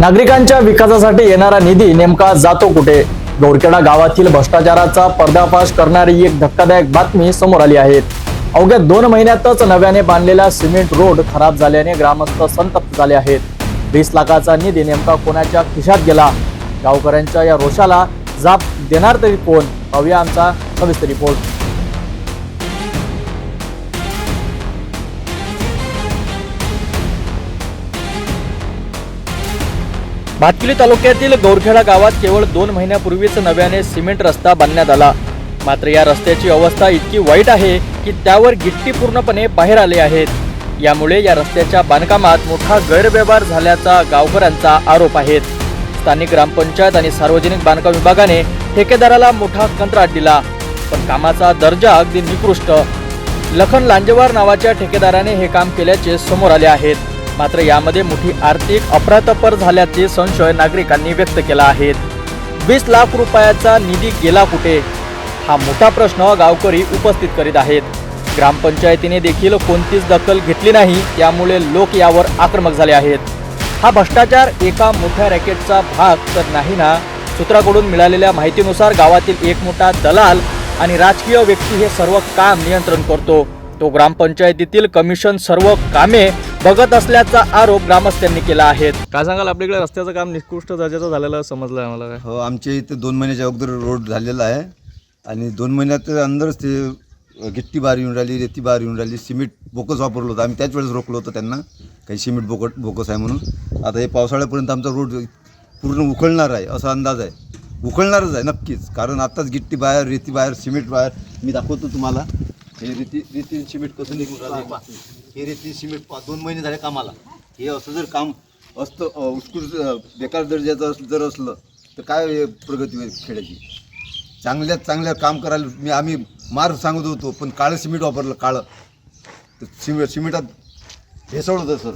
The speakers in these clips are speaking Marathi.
नागरिकांच्या विकासासाठी येणारा निधी नेमका जातो कुठे? गोरखेडा गावातील भ्रष्टाचाराचा पर्दाफाश करणारी एक धक्कादायक बातमी समोर आली आहे. अवघ्या दोन महिन्यातच नव्याने बांधलेला सिमेंट रोड खराब झाल्याने ग्रामस्थ संतप्त झाले आहेत. वीस लाखाचा निधी नेमका कोणाच्या खिशात गेला? गावकऱ्यांच्या या रोषाला जाप देणार तरी कोण? पाहूया आमचा सविस्तर रिपोर्ट. भातकिली तालुक्यातील गौरखेडा गावात केवळ दोन महिन्यापूर्वीच नव्याने सिमेंट रस्ता बांधण्यात आला. मात्र या रस्त्याची अवस्था इतकी वाईट आहे की त्यावर गिट्टी पूर्णपणे बाहेर आले आहेत. यामुळे या रस्त्याच्या बांधकामात मोठा गैरव्यवहार झाल्याचा गावकऱ्यांचा आरोप आहे स्थानिक ग्रामपंचायत आणि सार्वजनिक बांधकाम विभागाने ठेकेदाराला मोठा कंत्राट दिला पण कामाचा दर्जा अगदी निकृष्ट. लखन लांजेवार नावाच्या ठेकेदाराने हे काम केल्याचे समोर आले आहेत. मात्र यामध्ये मोठी आर्थिक अपरातपर झाल्याचे संशय नागरिकांनी व्यक्त केला आहे. वीस लाख रुपयाचा निधी गेला कुठे? हा मोठा प्रश्न गावकरी उपस्थित करीत आहेत. ग्रामपंचायतीने देखील कोणतीच दखल घेतली नाही त्यामुळे लोक यावर आक्रमक झाले आहेत. हा भ्रष्टाचार एका मोठ्या रॅकेटचा भाग तर नाही ना? सूत्राकडून मिळालेल्या माहितीनुसार गावातील एक मोठा दलाल आणि राजकीय व्यक्ती हे सर्व काम नियंत्रण करतो. तो ग्रामपंचायतीतील कमिशन सर्व कामे बघत असल्याचा आरोप ग्रामस्थांनी केला आहे. काय सांगाल? आपल्याकडे रस्त्याचं काम निकृष्ट दर्जाचं झालेलं समजलं आम्हाला काय? हो आमच्या इथे दोन महिन्याच्या अगोदर रोड झालेला आहे. आणि दोन महिन्यात अंदरच ते गिट्टी बार येऊन राहिली रेती बार येऊन राहिली सिमेंट बोकस वापरलं होतं. आम्ही त्याच वेळेस रोखलं होतं त्यांना. काही सिमेंट बोकट बोकस आहे म्हणून. आता हे पावसाळ्यापर्यंत आमचा रोड पूर्ण उखळणार आहे असा अंदाज आहे. उखळणारच आहे नक्कीच. कारण आत्ताच गिट्टी बाहेर रेती बाहेर सिमेंट बाहेर मी दाखवतो तुम्हाला. हे रेती रेती सिमेंट कसं निघून राहिलं? पहा. हे रेती सिमेंट पहा, दोन महिने झाले कामाला. हे असं जर काम असतं अ, उत्कृष्ट अ, बेकार दर्जाचं असलं जर असलं तर काय हे प्रगती होईल खेड्याची? चांगल्यात चांगल्या काम करायला मी आम्ही मार सांगत होतो पण काळं सिमेंट वापरलं काळं. तर सिमेंट सिमेंटात भेसळ होतं सर.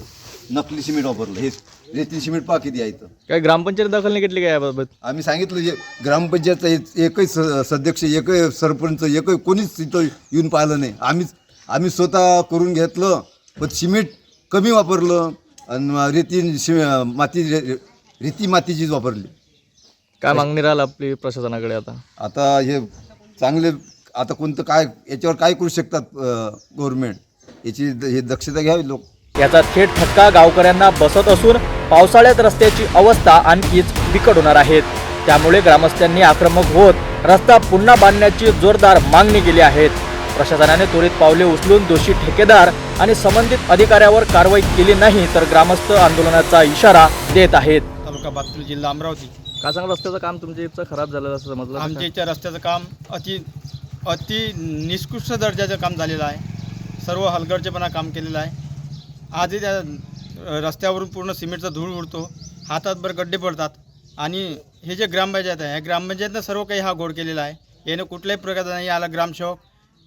नकली सिमेंट वापरलं. हे रेती सिमेंट पहा किती आहे इथं काय ग्रामपंचायत दखल नाही घेतली काय याबाबत? आम्ही सांगितलं जे ग्रामपंचायतचा एक- एकही स सदस्य एकही सरपंच एकही कोणीच तिथं येऊन पाहिलं नाही. आम्हीच आम्ही स्वतः करून घेतलं पण सिमेंट कमी वापरलं आणि रेती सि माती रे- रेती मातीचीच वापरली. काय मागणी राहील आपली प्रशासनाकडे आता? आता हे चांगले आता कोणतं काय याच्यावर काय करू शकतात गव्हर्नमेंट याची द- हे दक्षता घ्यावी लोक. याचा थेट फटका गावकऱ्यांना बसत असून पावसाळ्यात रस्त्याची अवस्था आणखीच बिकट होणार आहेत त्यामुळे ग्रामस्थांनी आक्रमक होत रस्ता पुन्हा बांधण्याची जोरदार मागणी केली आहे. प्रशासनाने त्वरित पावले उचलून दोषी ठेकेदार आणि संबंधित अधिकाऱ्यावर कारवाई केली नाही तर ग्रामस्थ आंदोलनाचा इशारा देत आहेत. तालुका जिल्हा अमरावती. का सांग रस्त्याचं काम तुमच्या इथचं खराब झालं असं समजलं आमच्या इथच्या रस्त्याचं काम अति अति निकृष्ट दर्जाचं काम झालेलं आहे. सर्व हलगर्जेपणा काम केलेलं आहे. आजही त्या रस्त्यावरून पूर्ण सिमेंटचा धूळ उडतो. हातातभर गड्डे पडतात. आणि हे जे ग्रामपंचायत आहे या ग्रामपंचायतनं सर्व काही हा गोड केलेला आहे. यानं कुठल्याही प्रकारचा नाही आला ग्रामसेवक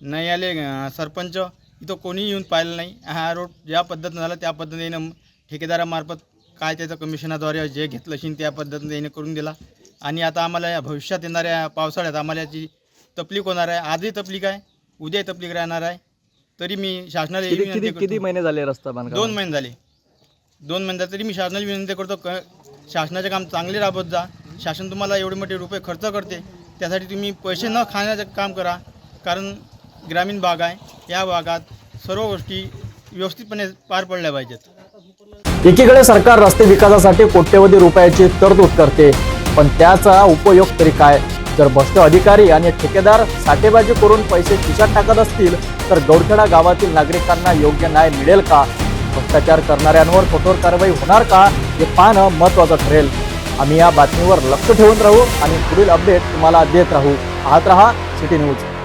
नाही आले सरपंच. इथं कोणीही येऊन पाहिलं नाही. हा रोड ज्या पद्धतीनं झाला त्या पद्धतीनं ठेकेदारामार्फत काय त्याचं कमिशनाद्वारे जे घेतलं असेल त्या पद्धतीने येणं करून दिला. आणि आता आम्हाला या भविष्यात येणाऱ्या पावसाळ्यात आम्हाला याची तपलीक होणार आहे. आजही तपलीक आहे. उद्याही तपलीक राहणार आहे. तरी मी शासनाला किती किती किती महिने झाले रस्ता बांधकाम दोन महिने झाले. दोन महिने तरी मी शासनाला विनंती करतो क शासनाचे काम चांगले राबवत जा. शासन तुम्हाला एवढे मोठे रुपये खर्च करते. त्यासाठी तुम्ही पैसे न खाण्याचं काम करा. कारण ग्रामीण भाग आहे. या भागात सर्व गोष्टी व्यवस्थितपणे पार पडल्या पाहिजेत. एकीकडे सरकार रस्ते विकासासाठी कोट्यवधी रुपयाची तरतूद करते पण त्याचा उपयोग तरी काय? जर भ्रष्ट अधिकारी आणि ठेकेदार साठेबाजी करून पैसे खिशात टाकत असतील तर गौरखेडा गावातील नागरिकांना योग्य न्याय मिळेल का? भ्रष्टाचार करणाऱ्यांवर कठोर कारवाई होणार का? हे पाहणं महत्त्वाचं ठरेल. आम्ही या बातमीवर लक्ष ठेवून राहू आणि पुढील अपडेट तुम्हाला देत राहू. पाहत रहा सिटी न्यूज.